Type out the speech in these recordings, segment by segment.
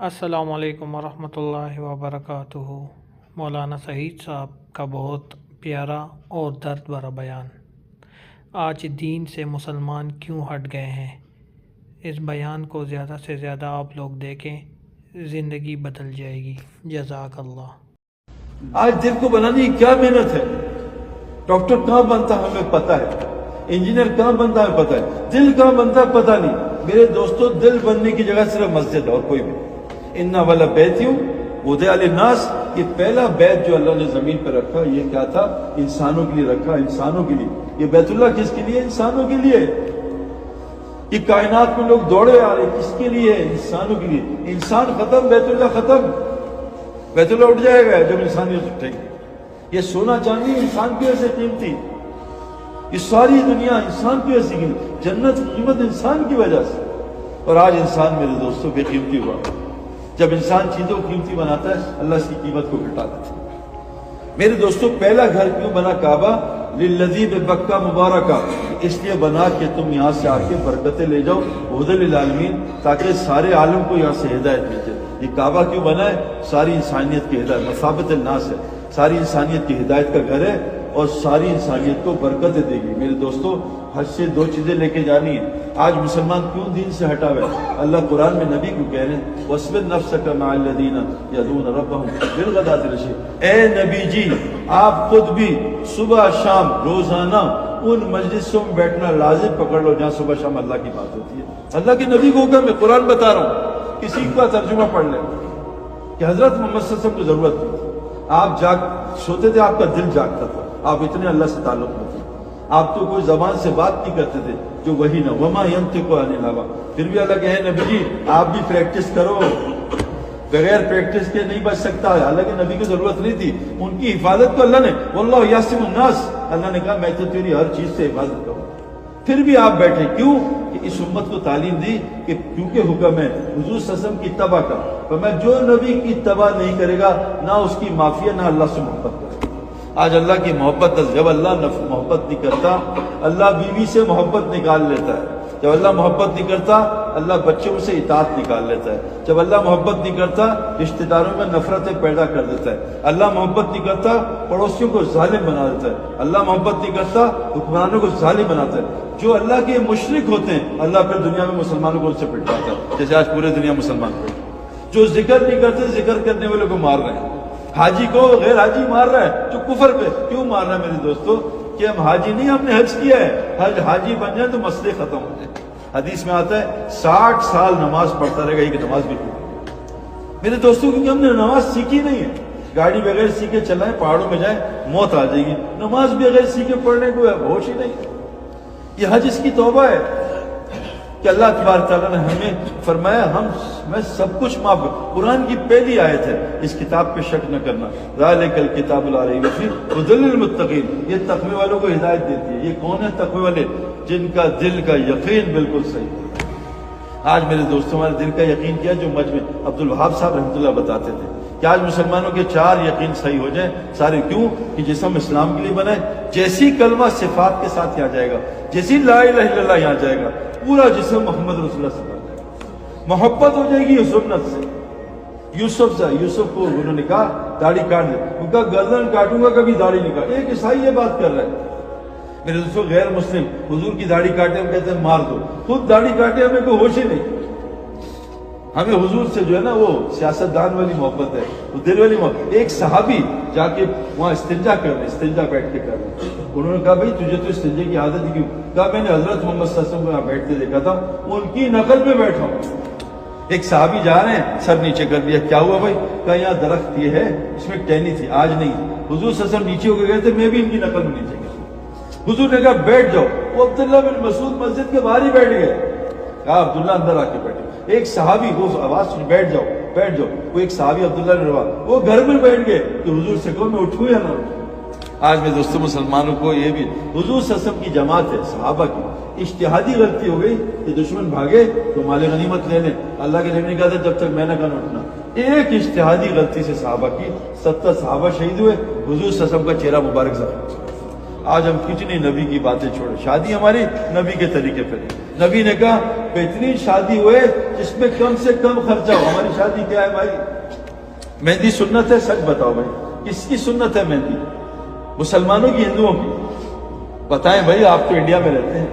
السلام علیکم ورحمۃ اللہ وبرکاتہ۔ مولانا سعید صاحب کا بہت پیارا اور درد بھرا بیان۔ آج دین سے مسلمان کیوں ہٹ گئے ہیں؟ اس بیان کو زیادہ سے زیادہ آپ لوگ دیکھیں، زندگی بدل جائے گی۔ جزاک اللہ۔ آج دل کو بنانے کی کیا محنت ہے؟ ڈاکٹر کہاں بنتا ہے ہمیں پتہ ہے؟ انجینئر کہاں بنتا ہے پتہ ہے؟ دل کہاں بنتا ہے پتہ نہیں۔ میرے دوستوں دل بننے کی جگہ صرف مسجد اور کوئی بھی۔ انا والا بیت ہوں ودے علی ناس یہ پہلا بیت جو اللہ نے زمین پہ رکھا، یہ کیا تھا؟ انسانوں کے لیے رکھا، انسانوں کے لیے۔ یہ بیت اللہ کس کے لیے؟ انسانوں کے لیے۔ یہ کائنات میں لوگ دوڑے آ رہے، کس کے لیے؟ انسانوں کے لیے۔ انسان ختم، بیت اللہ ختم۔ بیت اللہ اٹھ جائے گا جب انسانیت اٹھے گی یہ سونا چاندی انسان کی وجہ سے قیمتی۔ یہ ساری دنیا انسان کی وجہ سے قیمتی۔ جنت قیمت انسان کی وجہ سے۔ اور آج انسان میرے دوستوں، بے قیمتی ہوا۔ جب انسان چیزوں کو قیمتی بناتا ہے، اللہ اس کی قیمت کو گھٹا دیتا ہے۔ میرے دوستوں پہلا گھر کیوں بنا کعبہ؟ للذی بکہ مبارکہ۔ اس لیے بنا کہ تم یہاں سے آ کے برکتیں لے جاؤ عہد للعالمین، تاکہ سارے عالم کو یہاں سے ہدایت مل جائے۔ یہ کعبہ کیوں بنا ہے؟ ساری انسانیت کی ہدایت مصابت الناس ہے۔ ساری انسانیت کی ہدایت کا گھر ہے۔ اور ساری انسانیت کو برکتیں دے گی۔ میرے دوستوں حج سے دو چیزیں لے کے جانی ہیں۔ آج مسلمان کیوں دین سے ہٹا ہوا ہے اللہ قرآن میں نبی کو کہہ رہے ہیں، وَاسْبِرْ نَفْسَكَ مَعَ الَّذِينَ يَدُونَ رَبَّهُمْ بِالْغَدَاةِ الْعَشِيِّ۔ اے نبی جی آپ خود بھی صبح شام روزانہ ان مجلسوں میں بیٹھنا لازم پکڑ لو، جہاں صبح شام اللہ کی بات ہوتی ہے۔ اللہ کے نبی کو حکم میں قرآن بتا رہا ہوں، کسی کا ترجمہ پڑھ لیں۔ کہ حضرت محمد صلی اللہ علیہ وسلم کو ضرورت تھی۔ آپ جاگ، سوتے تھے، آپ کا دل جاگتا تھا۔ آپ اتنے اللہ سے تعلق میں تھے۔ آپ تو کوئی زبان سے بات نہیں کرتے تھے جو وہی نہ، وما ینطق عن الہوا۔ پھر بھی اللہ کہے، نبی جی آپ بھی پریکٹس کرو۔ بغیر پریکٹس کے نہیں بچ سکتا۔ ہے نبی کی ضرورت نہیں تھی۔ ان کی حفاظت کو اللہ نے۔ واللہ یاسم الناس۔ اللہ نے کہا، میں تو تیری ہر چیز سے حفاظت کروں۔ پھر بھی آپ بیٹھے۔ کیوں؟ کہ اس امت کو تعلیم دی کہ کیونکہ حکم ہے، حضور سسم کی تباہ کا میں جو نبی کی تباہ نہیں کرے گا، نہ اس کی معافی نہ اللہ سے محبت کرے آج اللہ کی محبت جب اللہ محبت نہیں کرتا، اللہ بیوی سے محبت نکال لیتا ہے۔ جب اللہ محبت نہیں کرتا، اللہ بچوں سے اطاعت نکال لیتا ہے۔ جب اللہ محبت نہیں کرتا، رشتہ داروں میں نفرتیں پیدا کر دیتا ہے۔ اللہ محبت نہیں کرتا، پڑوسیوں کو ظالم بنا دیتا ہے۔ اللہ محبت نہیں کرتا، حکمرانوں کو ظالم بناتا ہے۔ جو اللہ کے مشرق ہوتے ہیں، اللہ پھر دنیا میں مسلمانوں کو ان سے پٹاتا ہے۔ جیسے آج پورے دنیا مسلمان جو ذکر نہیں کرتے، ذکر کرنے والے کو مار رہے ہیں۔ حاجی کو غیر حاجی مار رہا ہے۔ جو کفر پہ کیوں مار رہا ہے میرے دوستو؟ کہ ہم حاجی نہیں، ہم نے حج کیا ہے۔ حج حاجی بن جائے تو مسئلے ختم ہو جائے حدیث میں آتا ہے، ساٹھ سال نماز پڑھتا رہے گا یہ نماز بھی میرے دوستوں کیونکہ ہم نے نماز سیکھی نہیں ہے۔ گاڑی بغیر سیکھے چلائیں، پہاڑوں میں جائیں، موت آ جائے گی۔ نماز بغیر سیکھے پڑھنے کو ہوش ہی نہیں۔ یہ حج اس کی توبہ ہے۔ کہ اللہ تبارک تعالیٰ نے ہمیں فرمایا، ہم، میں سب کچھ معاف قرآن کی پہلی آیت ہے، اس کتاب پہ شک نہ کرنا۔ ذالک الکتاب لا ریب فیہ ہدی یہ تقوی والوں کو ہدایت دیتی ہے۔ یہ کون ہے تقوی والے؟ جن کا دل کا یقین بالکل صحیح۔ ہے آج میرے دوستوں، ہمارے دل کا یقین کیا جو مجھ میں عبد الوہاب صاحب رحمۃ اللہ بتاتے تھے۔ کہ آج مسلمانوں کے چار یقین صحیح ہو جائیں، سارے کیوں؟ کہ جسم اسلام کے لیے بنا ہے جیسی کلمہ صفات کے ساتھ یہاں جائے گا، جیسی لا الہ الا اللہ یہاں جائے گا، پورا جسم محمد رسول اللہ سے بن جائے گا محبت ہو جائے گی سنت سے۔ یوسف سے یوسف کو انہوں نے کہا، داڑھی کاٹ دے ان کا گردن کاٹوں گا، کبھی داڑھی نہیں کاٹ ایک عیسائی یہ بات کر رہا ہے۔ میرے دوستوں غیر مسلم، حضور کی داڑھی کاٹے ہم کہتے ہیں، مار دو۔ خود داڑھی کاٹے، ہمیں کوئی ہوش ہی نہیں۔ ہمیں حضور سے جو ہے نا وہ سیاست دان والی محبت ہے، وہ دل والی محبت ایک صحابی جا کے وہاں استنجا کر رہے استنجا بیٹھ کے کر رہے انہوں نے کہا، بھائی، تجھے تو استنجے کی عادت ہی کیوں؟ کہا، میں نے حضرت محمد صلی اللہ علیہ وسلم کو یہاں بیٹھتے دیکھا تھا۔ ان کی نقل میں بیٹھا ہوں۔ ایک صحابی جا رہے ہیں، سر نیچے کر دیا کیا ہوا بھائی؟ کہا، یہاں درخت یہ ہے، اس میں ٹہنی تھی، آج نہیں۔ حضور صلی اللہ علیہ وسلم نیچے ہو کے گئے تھے، میں بھی ان کی نقل میں نیچے گیا۔ حضور نے کہا، بیٹھ جاؤ۔ وہ عبداللہ بن مسعود مسجد کے باہر ہی بیٹھ گئے۔ کہا عبداللہ اندر آ کے بیٹھے۔ ایک صحابی وہ آواز بیٹھ جاؤ بیٹھ جاؤ۔ وہ ایک صحابی عبداللہ نے روا، وہ گھر میں بیٹھ گئے کہ حضور سے کہو، میں اٹھوں یا نہ اٹھوں؟ آج میں دوستوں، مسلمانوں کو یہ بھی، حضور سسم کی جماعت ہے، صحابہ کی۔ اشتہادی غلطی ہو گئی کہ دشمن بھاگے تو مال غنیمت لے لیں اللہ کے لیے کہا تھا جب تک میں نہ کہنا اٹھنا۔ ایک اشتہادی غلطی سے صحابہ کی ستر صحابہ شہید ہوئے۔ حضور سسم کا چہرہ مبارک زخم آج ہم کتنی نبی کی باتیں چھوڑے شادی ہماری نبی کے طریقے پہ نبی نے کہا، بہترین شادی ہوئے جس میں کم سے کم خرچہ ہو. ہماری شادی کیا ہے بھائی؟ مہندی سنت ہے، سچ بتاؤ بھائی، کس کی سنت ہے مہندی؟ مسلمانوں کی، ہندوؤں کی؟ بتائیں بھائی، آپ تو انڈیا میں رہتے ہیں،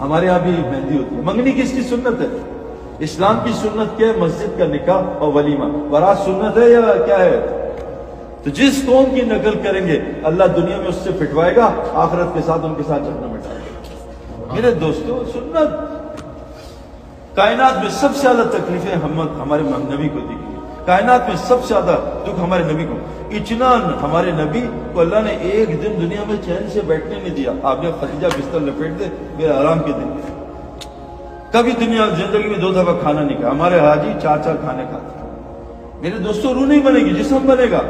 ہمارے یہاں بھی مہندی ہوتی ہے۔ منگنی کس کی سنت ہے؟ اسلام کی سنت کیا ہے مسجد کا نکاح اور ولیمہ، برات سنت ہے یا کیا ہے؟ تو جس قوم کی نقل کریں گے، اللہ دنیا میں اس سے پٹوائے گا، آخرت کے ساتھ ان کے ساتھ جہنم مٹائے گا۔ میرے دوستو، سنت۔ کائنات میں سب سے زیادہ تکلیفیں ہمارے نبی کو دی گئی۔ کائنات میں سب سے زیادہ دکھ ہمارے نبی کو۔ اتنا ہمارے نبی کو اللہ نے ایک دن دنیا میں چین سے بیٹھنے نہیں دیا۔ آپ نے خدیجہ بستر لپیٹ دے میرے آرام کے دن۔ کبھی دنیا زندگی میں دو دفعہ کھانا نہیں کھا۔ ہمارے حاجی چار چار کھانے کھاتے میرے دوستو، روح نہیں بنے گی، جسم بنے گا۔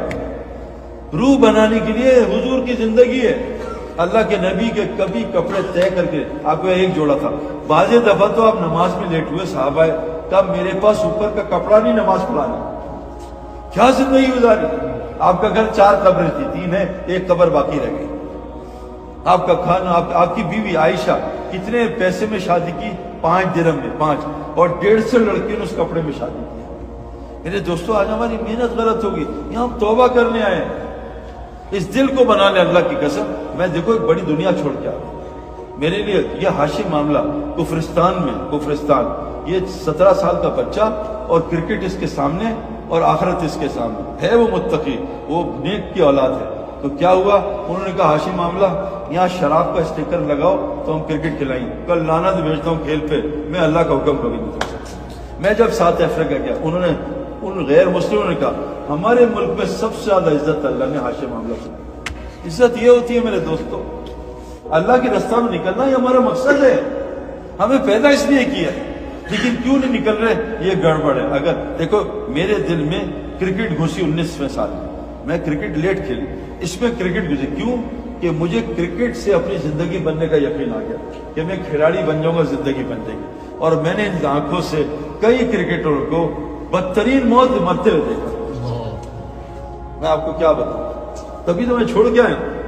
روح بنانے کے لیے حضور کی زندگی ہے۔ اللہ کے نبی کے کبھی کپڑے طے کر کے آپ کو ایک جوڑا تھا۔ بعض دفعہ تو آپ نماز میں لیٹ ہوئے صحابہ ہے تب میرے پاس اوپر کا کپڑا نہیں نماز پڑھانا کیا زندگی گزاری؟ آپ کا گھر چار قبر تھی تین ہے ایک قبر باقی رہ گئی۔ آپ کا کھانا آپ, آپ کی بیوی عائشہ کتنے پیسے میں شادی کی؟ پانچ درم میں پانچ۔ اور ڈیڑھ سو لڑکیوں نے اس کپڑے میں شادی کی۔ میرے دوستو آج ہماری محنت غلط ہوگی۔ یہاں ہم توبہ کرنے آئے ہیں۔ اس دل کو بنا لے اللہ کی قسم، میں دیکھو ایک بڑی دنیا چھوڑ کے آ میرے لیے یہ حاشی معاملہ کفرستان میں، کفرستان، یہ سترہ سال کا بچہ اور کرکٹ اس کے سامنے اور آخرت اس کے سامنے۔ ہے وہ متقی، وہ نیک کی اولاد ہے۔ تو کیا ہوا؟ انہوں نے کہا، حاشی معاملہ، یہاں شراب کا اسٹیکر لگاؤ تو ہم کرکٹ کھلائیں۔ کل لانت بھیجتا ہوں کھیل پہ، میں اللہ کا حکم کبھی نہیں کر میں جب ساتھ افریقہ گیا، انہوں نے ان غیر مسلموں نے کہا، ہمارے ملک میں سب سے زیادہ عزت اللہ نے ہاشم حملہ کی عزت یہ ہوتی ہے میرے دوستو، اللہ کے رستہ میں نکلنا یہ ہمارا مقصد ہے۔ ہمیں پیدا اس لیے کیا ہے، لیکن کیوں نہیں نکل رہے؟ یہ گڑبڑ ہے۔ اگر دیکھو، میرے دل میں کرکٹ گھسی انیسویں سال میں۔ میں کرکٹ لیٹ کھیلی اس میں کرکٹ گھسی کیوں؟ کہ مجھے کرکٹ سے اپنی زندگی بننے کا یقین آ گیا کہ میں کھلاڑی بن جاؤں گا، زندگی بن جائے گی۔ اور میں نے ان آنکھوں سے کئی کرکٹروں کو بدترین موت مرتے ہوئے میں آپ کو کیا بتاؤں؟ تبھی تو میں چھوڑ گیا ہوں۔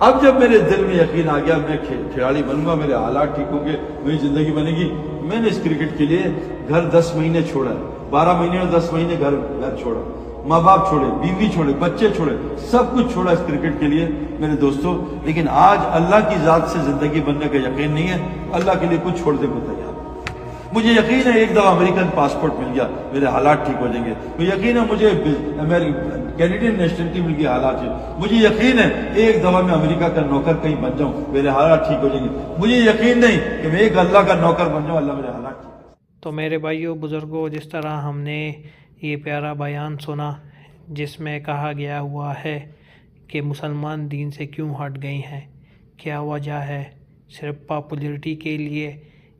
اب جب میرے دل میں یقین آ گیا، میں کھلاڑی بنوں گا، میرے حالات ٹھیک ہوں گے، میری زندگی بنے گی۔ میں نے اس کرکٹ کے لیے گھر دس مہینے چھوڑا بارہ مہینے اور دس مہینے گھر گھر چھوڑا۔ ماں باپ چھوڑے، بیوی چھوڑے، بچے چھوڑے، سب کچھ چھوڑا اس کرکٹ کے لیے میرے دوستوں لیکن آج اللہ کی ذات سے زندگی بننے کا یقین نہیں ہے۔ اللہ کے لیے کچھ چھوڑ دے کو تیار مجھے یقین ہے ایک دفعہ امریکن پاسپورٹ مل گیا، میرے حالات ٹھیک ہو جائیں گے۔ مجھے یقین ہے مجھے کینیڈین نیشنلٹی مل گئی حالات مجھے یقین ہے ایک دفعہ میں امریکہ کا نوکر کہیں بن جاؤں، میرے حالات ٹھیک ہو جائیں گے۔ مجھے یقین نہیں کہ میں ایک اللہ کا نوکر بن جاؤں، اللہ میرے حالات ٹھیک تو میرے بھائیوں بزرگوں جس طرح ہم نے یہ پیارا بیان سنا، جس میں کہا گیا ہوا ہے کہ مسلمان دین سے کیوں ہٹ گئے ہیں، کیا وجہ ہے؟ صرف پاپولرٹی کے لیے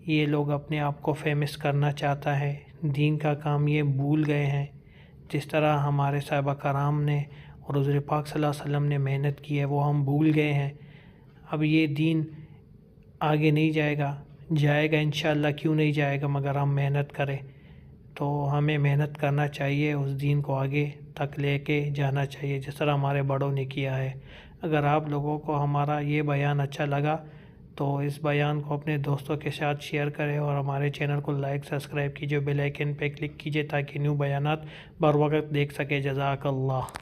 یہ لوگ اپنے آپ کو فیمس کرنا چاہتا ہے۔ دین کا کام یہ بھول گئے ہیں۔ جس طرح ہمارے صاحبہ کرام نے اور حضور پاک صلی اللہ علیہ وسلم نے محنت کی ہے، وہ ہم بھول گئے ہیں۔ اب یہ دین آگے نہیں جائے گا۔ جائے گا انشاءاللہ، کیوں نہیں جائے گا؟ مگر ہم محنت کریں۔ تو ہمیں محنت کرنا چاہیے، اس دین کو آگے تک لے کے جانا چاہیے، جس طرح ہمارے بڑوں نے کیا ہے۔ اگر آپ لوگوں کو ہمارا یہ بیان اچھا لگا تو اس بیان کو اپنے دوستوں کے ساتھ شیئر کریں اور ہمارے چینل کو لائک، سبسکرائب کیجیے، بیل آئیکن پہ کلک کیجیے تاکہ نیو بیانات بر وقت دیکھ سکے۔ جزاک اللہ۔